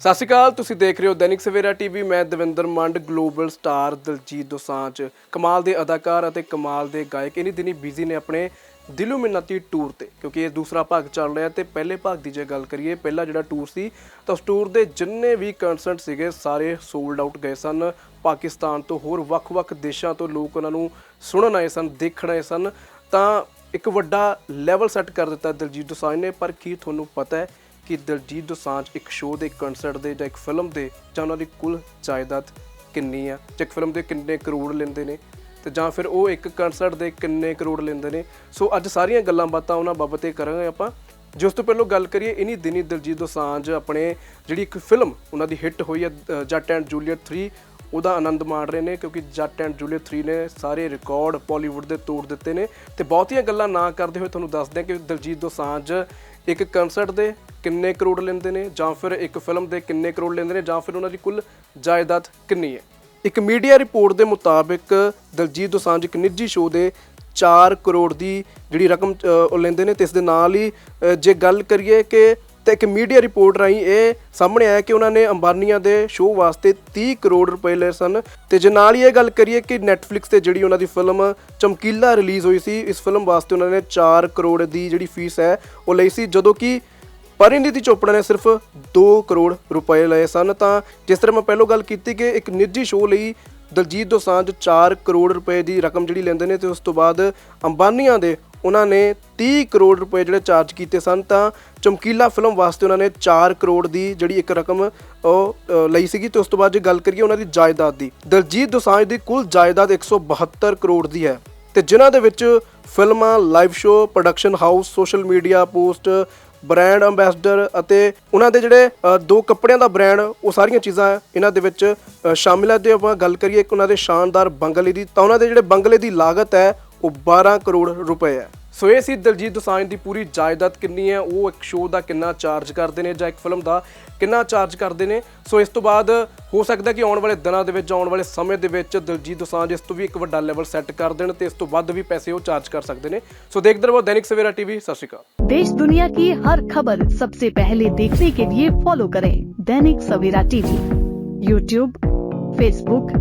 ਸਤਿ ਸ਼੍ਰੀ ਅਕਾਲ, ਤੁਸੀਂ ਦੇਖ ਰਹੇ ਹੋ ਦੈਨਿਕ ਸਵੇਰਾ ਟੀਵੀ। ਮੈਂ ਦਵਿੰਦਰ ਮੰਡ, ਗਲੋਬਲ ਸਟਾਰ ਦਲਜੀਤ ਦੋਸਾਂਝ। ਕਮਾਲ ਦੇ ਅਦਾਕਾਰ ਅਤੇ ਕਮਾਲ ਦੇ ਗਾਇਕ ਇਨੀ ਦਿਨੀ ਬਿਜ਼ੀ ਨੇ ਆਪਣੇ ਦਿਲੋਂ ਮਿੰਨਤੀ ਟੂਰ ਤੇ। ਕਿਉਂਕਿ ਇਹ ਦੂਸਰਾ ਭਾਗ ਚੱਲ ਰਿਹਾ ਤੇ ਪਹਿਲੇ ਭਾਗ ਦੀ ਜੇ ਗੱਲ ਕਰੀਏ, ਪਹਿਲਾ ਜਿਹੜਾ ਟੂਰ ਸੀ, ਤਾਂ ਉਸ ਟੂਰ ਦੇ ਜਿੰਨੇ ਵੀ ਕਨਸਰਟ ਸੀਗੇ, ਸਾਰੇ ਸੋਲਡ ਆਊਟ ਗਏ ਸਨ। ਪਾਕਿਸਤਾਨ ਤੋਂ ਹੋਰ ਵੱਖ-ਵੱਖ ਦੇਸ਼ਾਂ ਤੋਂ ਲੋਕ ਉਹਨਾਂ ਨੂੰ ਸੁਣਨ ਆਏ ਸਨ, ਦੇਖਣ ਆਏ ਸਨ। ਤਾਂ ਇੱਕ ਵੱਡਾ ਲੈਵਲ ਸੈੱਟ ਕਰ ਦਿੱਤਾ ਦਲਜੀਤ ਦੋਸਾਂਝ ਨੇ, ਪਰ ਕੀ ਤੁਹਾਨੂੰ ਪਤਾ ਹੈ ਕਿ ਦਿਲਜੀਤ ਦੋਸਾਂਝ ਇੱਕ ਸ਼ੋਅ ਦੇ ਕਨਸਰਟ ਦੇ ਜਾਂ ਇੱਕ ਫਿਲਮ ਦੇ ਜਾਂ ਉਹਨਾਂ ਦੀ ਕੁੱਲ ਜਾਇਦਾਦ ਕਿੰਨੀ ਆ? ਜਾਂ ਇੱਕ ਫਿਲਮ ਦੇ ਕਿੰਨੇ ਕਰੋੜ ਲੈਂਦੇ ਨੇ? ਤੇ ਜਾਂ ਫਿਰ ਉਹ ਇੱਕ ਕਨਸਰਟ ਦੇ ਕਿੰਨੇ ਕਰੋੜ ਲੈਂਦੇ ਨੇ? ਸੋ ਅੱਜ ਸਾਰੀਆਂ ਗੱਲਾਂ ਬਾਤਾਂ ਉਹਨਾਂ ਬਾਬਤ ਕਰਾਂਗੇ ਆਪਾਂ। ਜਿਸ ਤੋਂ ਪਹਿਲਾਂ ਗੱਲ ਕਰੀਏ, ਇਨੀ ਦਿਨੀ ਦਿਲਜੀਤ ਦੋਸਾਂਝ ਆਪਣੇ ਜਿਹੜੀ ਇੱਕ ਫਿਲਮ ਉਹਨਾਂ ਦੀ ਹਿੱਟ ਹੋਈ ਹੈ ਜੱਟ ਐਂਡ ਜੂਲੀਅਟ 3 ਉਹਦਾ ਆਨੰਦ ਮਾਣ ਰਹੇ ਨੇ ਕਿਉਂਕਿ ਜੱਟ ਐਂਡ ਜੂਲੀਅਟ 3 ਨੇ ਸਾਰੇ ਰਿਕਾਰਡ ਬਾਲੀਵੁੱਡ ਦੇ ਤੋੜ ਦਿੱਤੇ ਨੇ। ਤੇ ਬਹੁਤੀਆਂ ਗੱਲਾਂ ਨਾ ਕਰਦੇ ਹੋਏ ਤੁਹਾਨੂੰ ਦੱਸਦੇ ਹਾਂ ਕਿ ਦਿਲਜੀਤ ਦੋਸਾਂਝ ਇੱਕ ਕਨਸਰਟ ਦੇ ਕਿੰਨੇ ਕਰੋੜ ਲੈਂਦੇ ਨੇ ਜਾਂ ਫਿਰ ਇੱਕ ਫਿਲਮ ਦੇ ਕਿੰਨੇ ਕਰੋੜ ਲੈਂਦੇ ਨੇ ਜਾਂ ਫਿਰ ਉਹਨਾਂ ਦੀ ਕੁੱਲ ਜਾਇਦਾਦ ਕਿੰਨੀ ਹੈ? ਇੱਕ ਮੀਡੀਆ ਰਿਪੋਰਟ ਦੇ ਮੁਤਾਬਿਕ ਦਲਜੀਤ ਦੋਸਾਂਝ ਇੱਕ ਨਿੱਜੀ ਸ਼ੋਅ ਦੇ 4 ਕਰੋੜ ਦੀ ਜਿਹੜੀ ਰਕਮ ਉਹ ਲੈਂਦੇ ਨੇ ਤੇ ਇਸ ਦੇ ਨਾਲ ਹੀ ਜੇ ਗੱਲ ਕਰੀਏ ਕਿ ਤੇ ਇੱਕ ਮੀਡੀਆ ਰਿਪੋਰਟ ਰਾਹੀਂ ਇਹ ਸਾਹਮਣੇ ਆਇਆ ਕਿ ਉਹਨਾਂ ਨੇ ਅੰਬਾਨੀਆਂ ਦੇ ਸ਼ੋਅ ਵਾਸਤੇ 30 ਕਰੋੜ ਰੁਪਏ ਲਏ ਸਨ। ਤੇ ਜੇ ਨਾਲ ਹੀ ਇਹ ਗੱਲ ਕਰੀਏ ਕਿ Netflix ਤੇ ਜਿਹੜੀ ਉਹਨਾਂ ਦੀ ਫਿਲਮ ਚਮਕੀਲਾ ਰਿਲੀਜ਼ ਹੋਈ ਸੀ, ਇਸ ਫਿਲਮ ਵਾਸਤੇ ਉਹਨਾਂ ਨੇ 4 ਕਰੋੜ ਦੀ ਜਿਹੜੀ ਫੀਸ ਹੈ, ਉਹ ਲਈ ਸੀ। ਜਦੋਂ ਕਿ ਪਰਿਨੀਤੀ ਚੋਪੜਾ ਨੇ ਸਿਰਫ 2 ਕਰੋੜ ਰੁਪਏ ਲਏ ਸਨ। ਤਾਂ ਜਿਸ ਤਰ੍ਹਾਂ ਮੈਂ ਪਹਿਲਾਂ ਗੱਲ ਕੀਤੀ ਕਿ ਇੱਕ ਨਿੱਜੀ ਸ਼ੋਅ ਲਈ ਦਲਜੀਤ ਦੋਸਾਂਝ 4 ਕਰੋੜ ਰੁਪਏ ਦੀ ਰਕਮ ਜਿਹੜੀ ਲੈਂਦੇ ਨੇ, ਤੇ ਉਸ ਤੋਂ ਬਾਅਦ ਅੰਬਾਨੀਆਂ ਦੇ ਉਹਨਾਂ ਨੇ 30 ਕਰੋੜ ਰੁਪਏ ਜਿਹੜੇ ਚਾਰਜ ਕੀਤੇ ਸਨ, ਤਾਂ ਚਮਕੀਲਾ ਫਿਲਮ ਵਾਸਤੇ ਉਹਨਾਂ ਨੇ 4 ਕਰੋੜ ਦੀ ਜਿਹੜੀ ਇੱਕ ਰਕਮ, ਉਹ ਲਈ ਸੀਗੀ। ਤੇ ਉਸ ਤੋਂ ਬਾਅਦ ਜੇ ਗੱਲ ਕਰੀਏ ਉਹਨਾਂ ਦੀ ਜਾਇਦਾਦ ਦੀ, ਦਲਜੀਤ ਦੋਸਾਂਝ ਦੀ ਕੁੱਲ ਜਾਇਦਾਦ 172 ਕਰੋੜ ਦੀ ਹੈ। ਤੇ ਜਿਨ੍ਹਾਂ ਦੇ ਵਿੱਚ ਫਿਲਮਾਂ, live show production house social media post brand ambassador ਅਤੇ ਉਹਨਾਂ ਦੇ ਜਿਹੜੇ ਦੋ ਕੱਪੜਿਆਂ ਦਾ ਬ੍ਰਾਂਡ ਉਹ ਸਾਰੀਆਂ ਚੀਜ਼ਾਂ ਇਹਨਾਂ ਦੇ ਵਿੱਚ ਸ਼ਾਮਿਲ ਹੈ ਤੇ ਆਪਾਂ ਗੱਲ ਕਰੀਏ ਇੱਕ ਉਹਨਾਂ ਦੇ ਸ਼ਾਨਦਾਰ ਬੰਗਲੇ ਦੀ, ਤਾਂ ਉਹਨਾਂ ਦੇ ਜਿਹੜੇ ਬੰਗਲੇ ਦੀ ਲਾਗਤ ਹੈ ਉਹ 12 ਕਰੋੜ ਰੁਪਏ ਹੈ ਸੋ ਇਹ ਸੀ ਦਲਜੀਤ ਦੋਸਾਂਝ ਦੀ ਪੂਰੀ ਜਾਇਦਾਦ ਕਿੰਨੀ ਹੈ ਉਹ ਇੱਕ ਸ਼ੋਅ ਦਾ ਕਿੰਨਾ ਚਾਰਜ ਕਰਦੇ ਨੇ ਜਾਂ ਇੱਕ ਫਿਲਮ ਦਾ ਕਿੰਨਾ ਚਾਰਜ ਕਰਦੇ ਨੇ ਸੋ ਇਸ ਤੋਂ ਬਾਅਦ ਹੋ ਸਕਦਾ ਕਿ ਆਉਣ ਵਾਲੇ ਦਿਨਾਂ ਦੇ ਵਿੱਚ ਆਉਣ ਵਾਲੇ ਸਮੇਂ ਦੇ ਵਿੱਚ ਦਲਜੀਤ ਦੋਸਾਂਝ ਇਸ ਤੋਂ ਵੀ ਇੱਕ ਵੱਡਾ ਲੈਵਲ ਸੈੱਟ ਕਰ ਦੇਣ ਤੇ ਇਸ ਤੋਂ ਵੱਧ ਵੀ ਪੈਸੇ ਉਹ ਚਾਰਜ ਕਰ ਸਕਦੇ ਨੇ ਸੋ ਦੇਖਦੇ ਰਹੋ ਦੈਨਿਕ ਸਵੇਰਾ ਟੀਵੀ ਸਤਿ ਸ਼੍ਰੀ ਅਕਾਲ देश दुनिया की हर खबर सबसे पहले देखने के लिए फॉलो करें Dainik Savera TV YouTube Facebook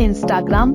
Instagram